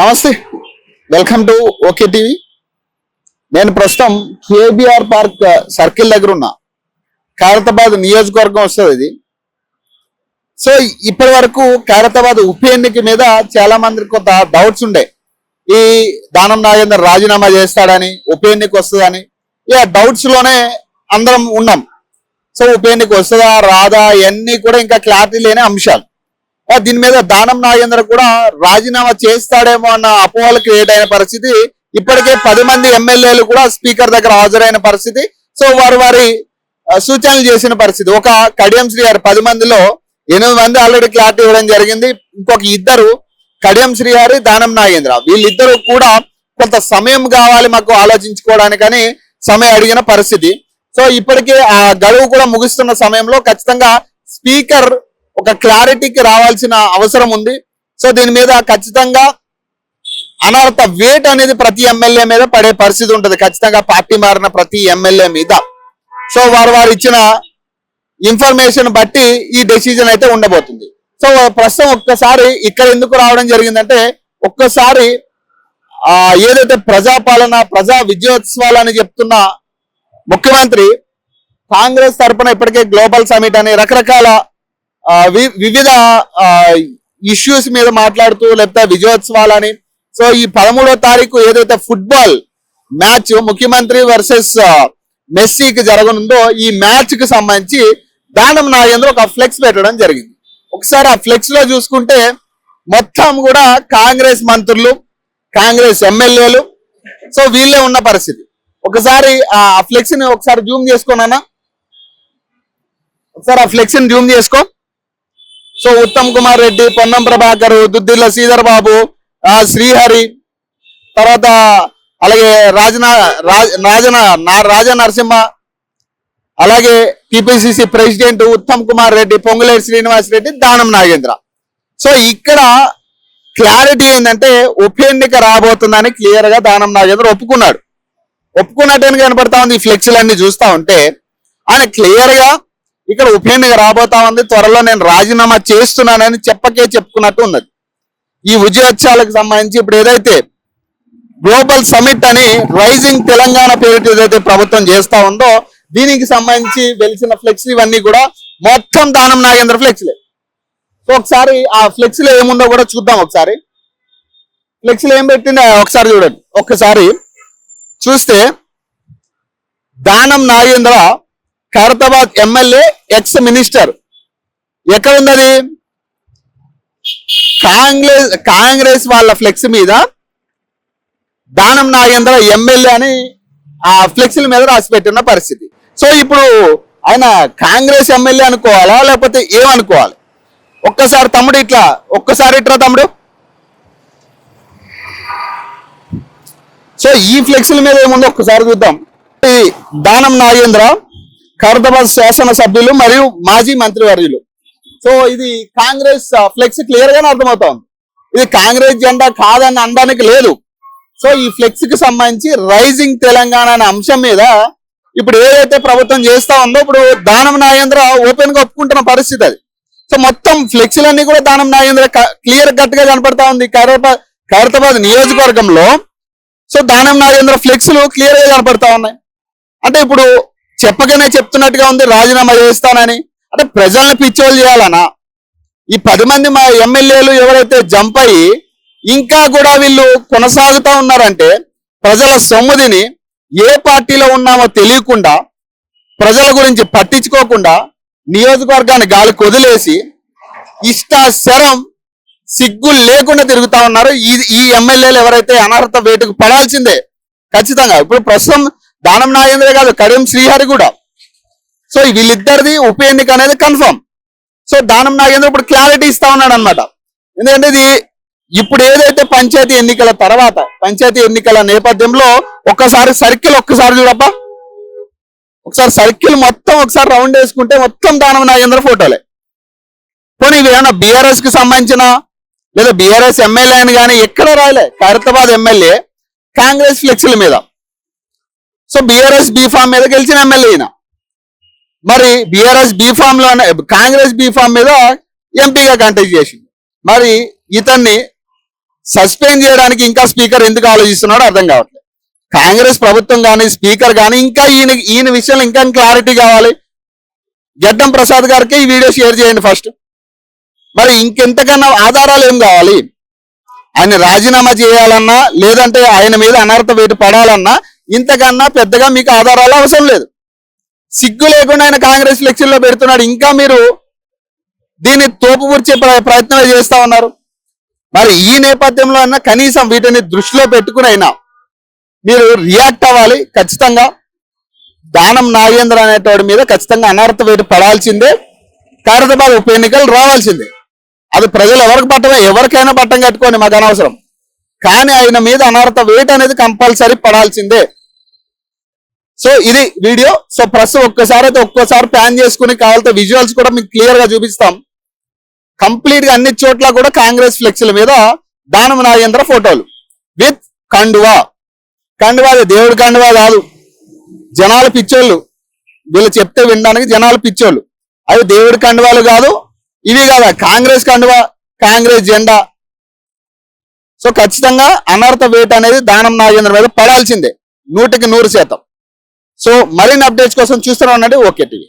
నమస్తే. Welcome to okay TV నేను ప్రస్తుతం కేబిఆర్ పార్క్ సర్కిల్ దగ్గర ఉన్నా. ఖైరతాబాద్ నియోజకవర్గం వస్తుంది ఇది. సో ఇప్పటి వరకు ఖైరతాబాద్ ఉప ఎన్నిక మీద చాలా మందికి కొంత డౌట్స్ ఉండే. ఈ దానం నాగేందర్ రాజీనామా చేస్తాడని ఉప ఎన్నిక వస్తుందని. ఇక డౌట్స్లోనే అందరం ఉన్నాం. సో ఉప ఎన్నిక వస్తుందా రాదా ఇవన్నీ కూడా ఇంకా క్లారిటీ లేని అంశాలు. దీని మీద దానం నాగేంద్ర కూడా రాజీనామా చేస్తాడేమో అన్న అపోహలు క్రియేట్ అయిన పరిస్థితి. ఇప్పటికే పది మంది ఎమ్మెల్యేలు కూడా స్పీకర్ దగ్గర హాజరైన పరిస్థితి. సో వారు వారి సూచనలు చేసిన పరిస్థితి. ఒక కడియం శ్రీ గారు పది మందిలో ఎనిమిది మంది ఆల్రెడీ క్లారిటీ ఇవ్వడం జరిగింది. ఇంకొక ఇద్దరు కడియం శ్రీ గారి దానం నాగేంద్ర. వీళ్ళిద్దరూ కూడా కొంత సమయం కావాలి మాకు ఆలోచించుకోవడానికని సమయం అడిగిన పరిస్థితి. సో ఇప్పటికే ఆ గడువు కూడా ముగుస్తున్న సమయంలో ఖచ్చితంగా స్పీకర్ ఒక క్లారిటీకి రావాల్సిన అవసరం ఉంది. సో దీని మీద ఖచ్చితంగా అనర్హత వేట్ అనేది ప్రతి ఎమ్మెల్యే మీద పడే పరిస్థితి ఉంటుంది. ఖచ్చితంగా పార్టీ మారిన ప్రతి ఎమ్మెల్యే మీద. సో వారు వారు ఇచ్చిన ఇన్ఫర్మేషన్ బట్టి ఈ డెసిజన్ అయితే ఉండబోతుంది. సో ప్రస్తుతం ఒక్కసారి ఇక్కడ ఎందుకు రావడం జరిగిందంటే ఒక్కసారి ఆ ఏదైతే ప్రజాపాలన ప్రజా విజయోత్సవాలు అని చెప్తున్న ముఖ్యమంత్రి కాంగ్రెస్ తరపున ఇప్పటికే గ్లోబల్ సమిట్ అని రకరకాల వివిధ ఇష్యూస్ మీద మాట్లాడుతూ లేకపోతే విజయోత్సవాలని. సో ఈ పదమూడో తారీఖు ఏదైతే ఫుట్బాల్ మ్యాచ్ ముఖ్యమంత్రి వర్సెస్ మెస్సీకి జరగనుందో ఈ మ్యాచ్కి సంబంధించి దానం నాగేంద్ర ఒక ఫ్లెక్స్ పెట్టడం జరిగింది. ఒకసారి ఆ ఫ్లెక్స్లో చూసుకుంటే మొత్తం కూడా కాంగ్రెస్ మంత్రులు కాంగ్రెస్ ఎమ్మెల్యేలు సో వీళ్ళే ఉన్న పరిస్థితి. ఒకసారి ఆ ఫ్లెక్స్ని ఒకసారి జూమ్ చేసుకోనన్నా ఒకసారి ఆ ఫ్లెక్స్ని జూమ్ చేసుకో. సో ఉత్తమ్ కుమార్ రెడ్డి పొన్నం ప్రభాకర్ దుద్దిల్ల శ్రీధర్ బాబు శ్రీహరి తర్వాత అలాగే రాజనా రాజ రాజన నా- నరసింహ అలాగే TPCC president Uttam Kumar Reddy Ponguleti Srinivas Reddy Danam Nagendra. So ఇక్కడ క్లారిటీ ఏంటంటే ఉప ఎన్నిక రాబోతుందని క్లియర్గా దానం నాగేంద్ర ఒప్పుకున్నాడు. ఒప్పుకున్నట్టు కనపడతా ఉంది? ఈ ఫ్లెక్సీలు అన్ని చూస్తా ఉంటే. ఆయన క్లియర్గా ఇక్కడ ఉప ఎన్నిక రాబోతా ఉంది. త్వరలో నేను రాజీనామా చేస్తున్నానని చెప్పకే చెప్పుకున్నట్టు ఉన్నది. ఈ విజయోత్సవాలకు సంబంధించి ఇప్పుడు ఏదైతే గ్లోబల్ సమిట్ అని రైజింగ్ తెలంగాణ పేరిట ఏదైతే ప్రభుత్వం చేస్తా ఉందో దీనికి సంబంధించి వెలిసిన ఫ్లెక్స్ ఇవన్నీ కూడా మొత్తం దానం నాగేంద్ర ఫ్లెక్స్లే. సో ఒకసారి ఆ ఫ్లెక్స్లో ఏముందో కూడా చూద్దాం ఒకసారి. ఫ్లెక్స్లో ఏం పెట్టిందో ఒకసారి చూడండి. ఒక్కసారి చూస్తే Danam Nagendra Khairatabad MLA ex minister ఎక్కడ ఉన్నది? కాంగ్రెస్ కాంగ్రెస్ వాళ్ళ ఫ్లెక్స్ మీద దానం నాగేంద్ర ఎమ్మెల్యే అని ఆ ఫ్లెక్సీల మీద రాసి పెట్టిన పరిస్థితి. సో ఇప్పుడు ఆయన కాంగ్రెస్ ఎమ్మెల్యే అనుకోవాలా? లేకపోతే ఏమనుకోవాలి? ఒక్కసారి తమ్ముడు ఇట్లా ఒక్కసారి ఇట్లా తమ్ముడు. సో ఈ ఫ్లెక్సీల మీద ఏముందో ఒక్కసారి చూద్దాం. ఈ దానం నాగేంద్ర ఖైరతాబాద్ శాసన సభ్యులు మరియు మాజీ మంత్రివర్యులు. సో ఇది కాంగ్రెస్ ఫ్లెక్స్ క్లియర్ గానే అర్థమవుతోంది. ఇది కాంగ్రెస్ జెండా కాదని అనడానికి లేదు. సో ఈ ఫ్లెక్స్కి సంబంధించి రైజింగ్ తెలంగాణ అనే అంశం మీద ఇప్పుడు ఏదైతే ప్రభుత్వం చేస్తా ఉందో ఇప్పుడు దానం నాగేంద్ర ఓపెన్గా ఒప్పుకుంటున్న పరిస్థితి అది. సో మొత్తం ఫ్లెక్సీలన్నీ కూడా దానం నాగేంద్ర క్లియర్ కట్గా కనపడతా ఉంది. ఖైరతాబాద్ ఖైరతాబాద్ నియోజకవర్గంలో. సో దానం నాగేంద్ర ఫ్లెక్స్లు క్లియర్గా కనపడతా ఉన్నాయి. అంటే ఇప్పుడు చెప్పకనే చెప్తున్నట్టుగా ఉంది రాజీనామా చేస్తానని. అంటే ప్రజల్ని పిచ్చోళ్ళు చేయాలనా? ఈ పది మంది మా ఎమ్మెల్యేలు ఎవరైతే జంప్ అయ్యి ఇంకా కూడా వీళ్ళు కొనసాగుతా ఉన్నారంటే ప్రజల సొమ్ముదిని ఏ పార్టీలో ఉన్నామో తెలియకుండా ప్రజల గురించి పట్టించుకోకుండా నియోజకవర్గాన్ని గాలి కొదిలేసి ఇష్టాశరం సిగ్గు లేకుండా తిరుగుతా ఉన్నారు. ఈ ఈ ఎమ్మెల్యేలు ఎవరైతే అనర్హత వేటుకు పడాల్సిందే ఖచ్చితంగా. ఇప్పుడు ప్రస్తుతం దానం నాగేంద్ర కాదు కరీం శ్రీహరి కూడా. సో వీళ్ళిద్దరిది ఉప ఎన్నిక అనేది కన్ఫర్మ్. సో దానం నాగేంద్ర ఇప్పుడు క్లారిటీ ఇస్తా ఉన్నాడు అనమాట ఎందుకంటే ఇది ఇప్పుడు ఏదైతే పంచాయతీ ఎన్నికల తర్వాత పంచాయతీ ఎన్నికల నేపథ్యంలో ఒక్కసారి సర్కిల్ ఒక్కసారి చూడప్ప ఒకసారి సర్కిల్ మొత్తం ఒకసారి రౌండ్ వేసుకుంటే మొత్తం దానం నాగేంద్ర ఫోటోలే. పోనీ ఇవి ఏమన్నా బీఆర్ఎస్కి సంబంధించిన లేదా బీఆర్ఎస్ ఎమ్మెల్యే అని కానీ ఎక్కడ రాయలే? ఖైరతాబాద్ ఎమ్మెల్యే కాంగ్రెస్ ఫ్లెక్సీల మీద. సో బీఆర్ఎస్ బీఫామ్ మీద గెలిచిన ఎమ్మెల్యే ఈయన. మరి బీఆర్ఎస్ బీఫామ్లో కాంగ్రెస్ బీఫామ్ మీద ఎంపీగా కంటెక్ట్ చేసింది మరి ఇతన్ని సస్పెండ్ చేయడానికి ఇంకా స్పీకర్ ఎందుకు ఆలోచిస్తున్నాడో అర్థం కావట్లేదు. కాంగ్రెస్ ప్రభుత్వం కానీ స్పీకర్ కానీ ఇంకా ఈయన ఈయన విషయంలో ఇంకా క్లారిటీ కావాలి. గడ్డం ప్రసాద్ గారికి ఈ వీడియో షేర్ చేయండి ఫస్ట్. మరి ఇంకెంతకన్నా ఆధారాలు ఏం కావాలి? ఆయన రాజీనామా చేయాలన్నా లేదంటే ఆయన మీద అనర్థ వేటు పడాలన్నా ఇంతకన్నా పెద్దగా మీకు ఆధారాలు అవసరం లేదు. సిగ్గు లేకుండా ఆయన కాంగ్రెస్ లెక్చర్లో పెడుతున్నాడు. ఇంకా మీరు దీన్ని తోపుపూర్చే ప్ర- ప్రయత్నాలు చేస్తా ఉన్నారు. మరి ఈ నేపథ్యంలో అన్న కనీసం వీటిని దృష్టిలో పెట్టుకుని అయినా మీరు రియాక్ట్ అవ్వాలి ఖచ్చితంగా. దానం నాగేంద్ర అనేటోడి మీద ఖచ్చితంగా అనర్థ వేటు పడాల్సిందే. ఖైరతాబాద్ ఉప ఎన్నికలు రావాల్సిందే. అది ప్రజలు ఎవరికి పట్టమే ఎవరికైనా పట్టం కట్టుకోండి మాకు అనవసరం. కానీ ఆయన మీద అనర్థ వేట్ అనేది కంపల్సరీ పడాల్సిందే. సో ఇది వీడియో. సో ప్రస్తుతం ఒక్కసారి అయితే ఒక్కోసారి ప్లాన్ చేసుకుని కావాలంటే విజువల్స్ కూడా మీకు క్లియర్గా చూపిస్తాం. కంప్లీట్గా అన్ని చోట్ల కూడా కాంగ్రెస్ ఫ్లెక్స్ల మీద దానం నాగేంద్ర ఫోటోలు. విత్ కండువా. కండువా అది దేవుడి కండువా కాదు. జనాల పిచ్చోళ్ళు. వీళ్ళు చెప్తే వినడానికి జనాలు పిచ్చోళ్ళు. అవి దేవుడి కండువాలు కాదు. ఇవి కాదా? కాంగ్రెస్ కండువా. కాంగ్రెస్ జెండా. సో ఖచ్చితంగా అనర్థ వేట అనేది దానం నాగేంద్ర మీద పడాల్సిందే. నూటికి నూరు శాతం. సో మరిన్ని అప్డేట్స్ కోసం చూస్తూనే ఉండండి. Okay TV.